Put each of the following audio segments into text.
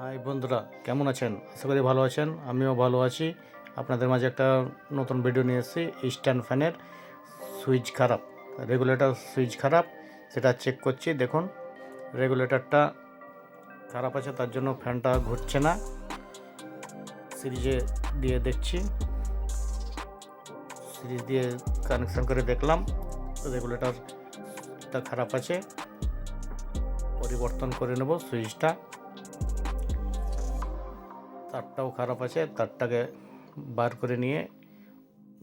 High বন্ধুরা, কেমন আছেন? আশা করি ভালো আছেন, আমিও ভালো আছি। আপনাদের মাঝে একটা নতুন ভিডিও নিয়ে এসেছি স্ট্যান্ড ফ্যানের সুইচ খারাপ রেগুলেটর সুইচ খারাপ, সেটা চেক করছি, দেখুন। রেগুলেটরটা খারাপ আছে, তার জন্য ফ্যানটা ঘুরছে না। সিরিজে দিয়ে দেখছি। সিরিজ দিয়ে কানেকশান করে দেখলাম রেগুলেটরটা খারাপ আছে। পরিবর্তন করে নেব সুইচটা। তারটাও খারাপ আছে, তারটাকে বার করে নিয়ে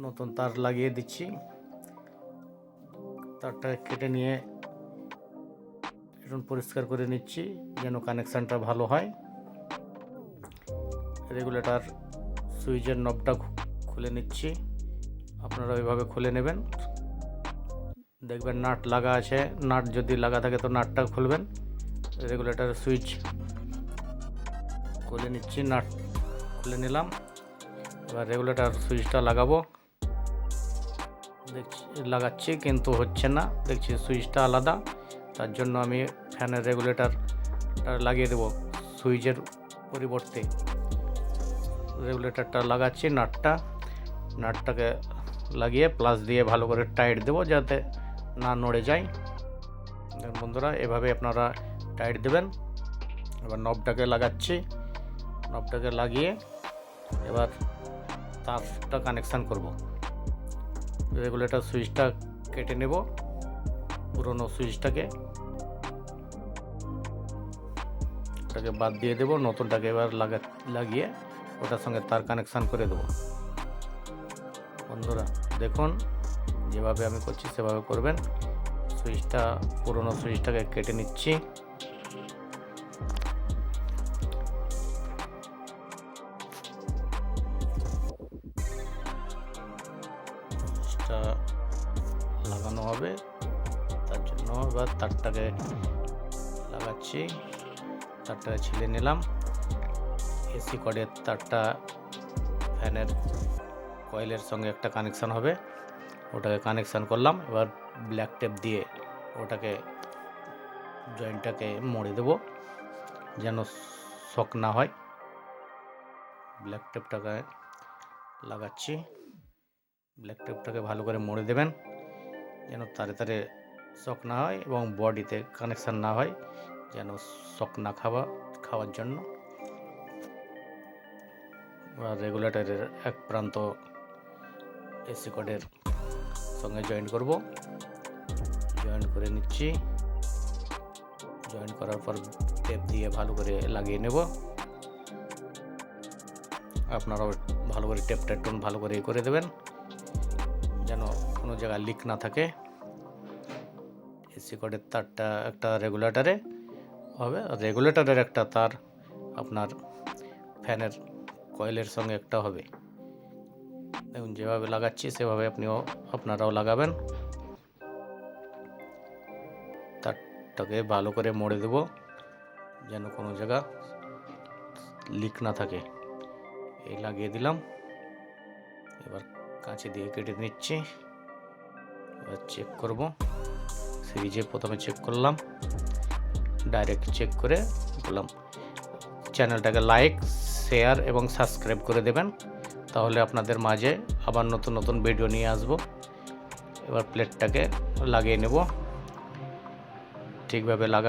নতুন তার লাগিয়ে দিচ্ছি। তারটাকে কেটে নিয়ে এখন পরিষ্কার করে নিচ্ছি যেন কানেকশানটা ভালো হয়। রেগুলেটার, সুইচের নবটা খুলে নিচ্ছি। আপনারা ওইভাবে খুলে নেবেন। দেখবেন নাট লাগা আছে, নাট যদি লাগা থাকে তো নাটটা খুলবেন। রেগুলেটার, সুইচ খুলে নিচ্ছি, নাট খুলে নিলাম। এবার রেগুলেটর সুইচটা লাগাবো। দেখছি, লাগাচ্ছি কিন্তু হচ্ছে না। দেখছি সুইচটা আলাদা। তার জন্য আমি ফ্যানের রেগুলেটরটা লাগিয়ে দেবো সুইচের পরিবর্তে। রেগুলেটারটা লাগাচ্ছি, নাটটা। নাটটাকে লাগিয়ে প্লাস দিয়ে ভালো করে টাইট দেবো যাতে না নড়ে যায়। বন্ধুরা, এভাবে আপনারা টাইট দেবেন। এবার নবটাকে লাগাচ্ছি। নবটাকে লাগিয়ে এবার তারটা কানেকশান করব। রেগুলেটর সুইচটা কেটে নেব, পুরনো সুইচটাকে ওটাকে বাদ দিয়ে দেবো, নতুনটাকে এবার লাগা, লাগিয়ে ওটার সঙ্গে তার কানেকশান করে দেবো। বন্ধুরা, দেখুন, যেভাবে আমি করছি সেভাবে করবেন। সুইচটা পুরনো সুইচটাকে কেটে নিচ্ছি। সুইচটা লাগানো হবে। তার জন্য এবার তারটাকে লাগাচ্ছি। তারটাকে ছিলে নিলাম। এসি কর্ডের তারটা ফ্যানের কয়েলের সঙ্গে একটা কানেকশান হবে। ওটাকে কানেকশান করলাম। এবার ব্ল্যাক টেপ দিয়ে ওটাকে জয়েন্টটাকে মরে দেবো যেন শক না হয়। ব্ল্যাক টেপটাকে লাগাচ্ছি। ব্ল্যাক টেপটাকে ভালো করে মড়ে দেবেন, যেন তারে তারে শক না হয় এবং বডিতে কানেকশান না হয়, যেন শক না খাওয়া, খাওয়ার জন্য। রেগুলেটরের এক প্রান্ত এসি কর্ডের সঙ্গে জয়েন করব। জয়েন করে নিচ্ছি। জয়েন করার পর টেপ দিয়ে ভালো করে লাগিয়ে নেব। আপনারাও ভালো করে টেপটা একটু ভালো করে করে দেবেন। জায়গায় লিক না থাকে। এসি কর্ডের তারটা একটা রেগুলেটারে হবে। রেগুলেটারের একটা তার আপনার ফ্যানের কয়েলের সঙ্গে একটা হবে। দেখুন, যেভাবে লাগাচ্ছি, সেভাবে আপনিও, আপনারাও লাগাবেন। তারটাকে ভালো করে মোড়ে দেব, যেন কোনো জায়গা লিক না থাকে। এই লাগিয়ে দিলাম। এবার কাঁচি দিয়ে কেটে নিচ্ছি। চেক করব। সিরিজে প্রথমে চেক করলাম। ডাইরেক্ট চেক করে বললাম চ্যানেলটাকে লাইক শেয়ার এবং সাবস্ক্রাইব করে দেবেন। তাহলে আপনাদের মাঝে আবার নতুন নতুন ভিডিও নিয়ে আসব। এবার প্লেটটাকে লাগিয়ে নেব। ঠিকভাবে লাগা